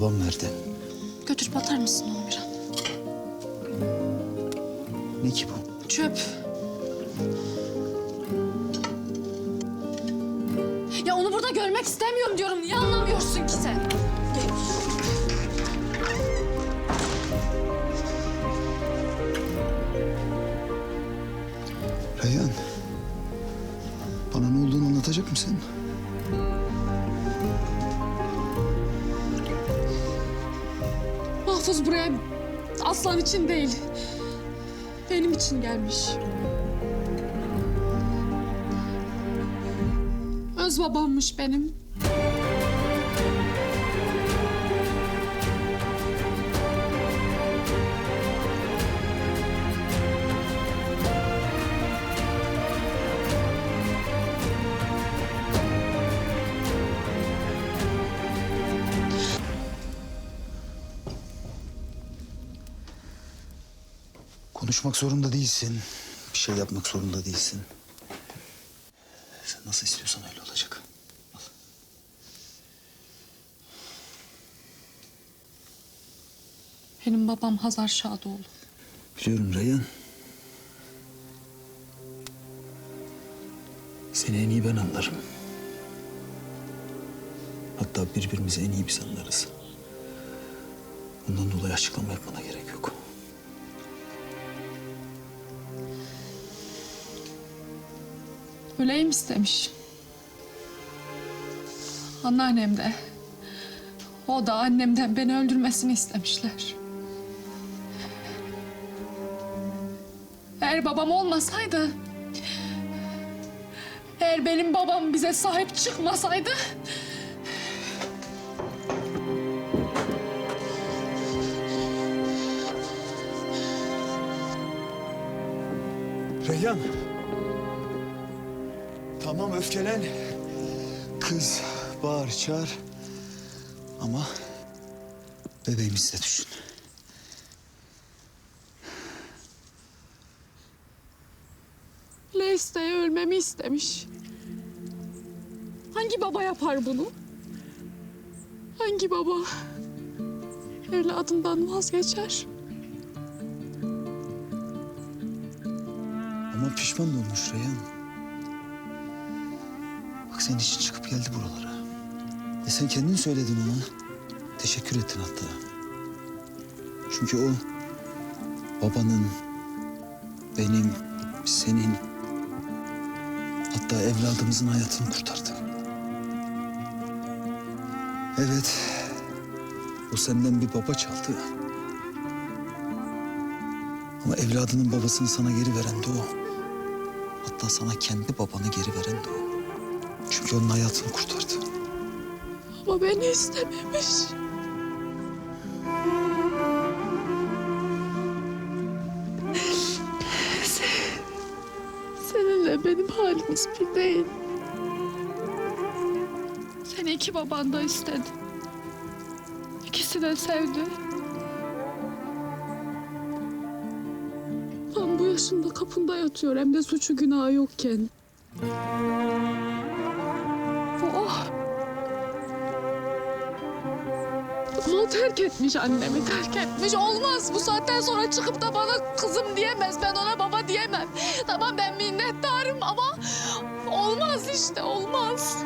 babam nerede? Götürüp atar mısın onu bir an? Ne ki bu? Çöp. Ya onu burada görmek istemiyorum diyorum. Niye anlamıyorsun ki sen? Reyhan. Bana ne olduğunu anlatacak mısın? Mahfuz buraya aslan için değil, benim için gelmiş. Öz babammış benim. Konuşmak zorunda değilsin. Bir şey yapmak zorunda değilsin. Sen nasıl istiyorsan öyle olacak. Al. Benim babam Hazar Şadoğlu. Biliyorum Reyhan. Seni en iyi ben anlarım. Hatta birbirimizi en iyi biz anlarız. Bundan dolayı açıklama yapmana gerek yok. Öleyim istemiş. Anneannem de. O da annemden beni öldürmesini istemişler. Eğer babam olmasaydı... Eğer benim babam bize sahip çıkmasaydı... Reyhan. Tamam öfkelen. Kız bağır çağır. Ama bebeğimizi de düşün. Leista'ya ölmemi istemiş. Hangi baba yapar bunu? Hangi baba evladından vazgeçer? Ama pişman olmuş Reyhan. Senin için çıkıp geldi buralara. E sen kendin söyledin ona. Teşekkür ettin hatta. Çünkü o babanın, benim, senin hatta evladımızın hayatını kurtardı. Evet, o senden bir baba çaldı. Ama evladının babasını sana geri veren de o. Hatta sana kendi babanı geri veren de o. Çünkü onun hayatını kurtardı. Ama beni istememiş. Sen- Seninle benim halimiz bir değil. Seni iki baban da istedi. İkisi de sevdi. Ben bu yaşında kapında yatıyor hem de suçu günahı yokken. Oh! O terk etmiş annemi, terk etmiş. Olmaz bu saatten sonra çıkıp da bana kızım diyemez. Ben ona baba diyemem. Tamam ben minnettarım ama olmaz işte, olmaz.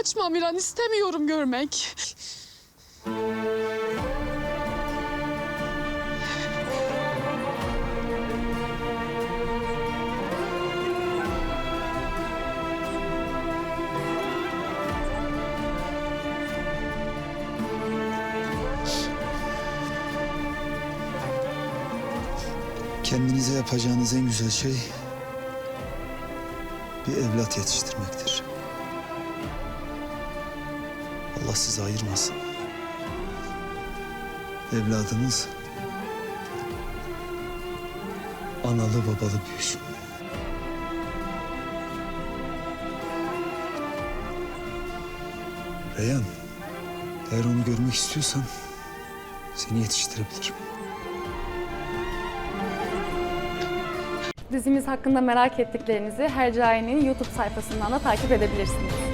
Açma Miran, istemiyorum görmek. kendinize yapacağınız en güzel şey bir evlat yetiştirmektir. Allah sizi ayırmasın. Evladınız analı babalı büyüsün. Reyhan, eğer onu görmek istiyorsan seni yetiştirebilirim. Dizimiz hakkında merak ettiklerinizi Hercai'nin YouTube sayfasından da takip edebilirsiniz.